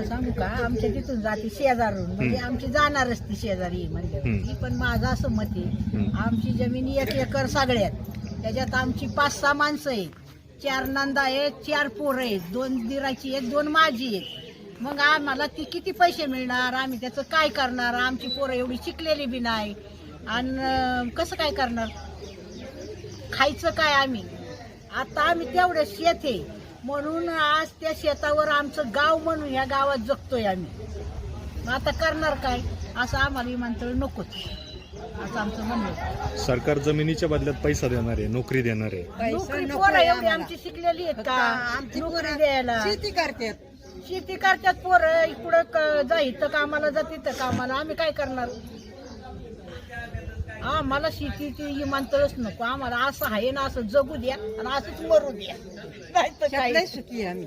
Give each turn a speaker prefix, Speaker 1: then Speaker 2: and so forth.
Speaker 1: तुम्हाला सांगू का आमच्या तिथून जाते शेजारून. म्हणजे आमची जाणारच ती शेजारी म्हणजे. पण माझं असं मत आहे. आमची जमीन एक एकर सगळ्यात. त्याच्यात आमची पाच सहा माणसं आहेत. चार नंदा आहेत चार पोरं आहेत. दोन दिराची आहेत दोन माझी आहेत. मग आम्हाला ती किती पैसे मिळणार? आम्ही त्याचं काय करणार? आमची पोरं एवढी शिकलेली बी नाही. आणि कसं काय करणार? खायचं काय आम्ही? आता आम्ही तेवढं शेत आहे. म्हणून आज त्या शेतावर आमचं गाव म्हणून या गावात जगतोय आम्ही. आता करणार काय? असं आम्हाला विमानतळ नकोच असं आमचं म्हणणं आहे.
Speaker 2: सरकार जमिनीच्या बदल्यात पैसा देणार आहे नोकरी देणार. आहे
Speaker 1: नोकरी पोरं एवढी आमची शिकलेली आहेत का? नोकरी द्यायला.
Speaker 3: शेती करतात.
Speaker 1: शेती करतात पोरं. इकडं क- जा इथं कामाला जा तिथं कामाला. आम्ही काय करणार? आम्हाला शेतीची विमानतळच नको. आम्हाला असं आहे ना असं जगू द्या आणि असंच मरू द्या. नाही तर काय?
Speaker 3: सुखी आम्ही.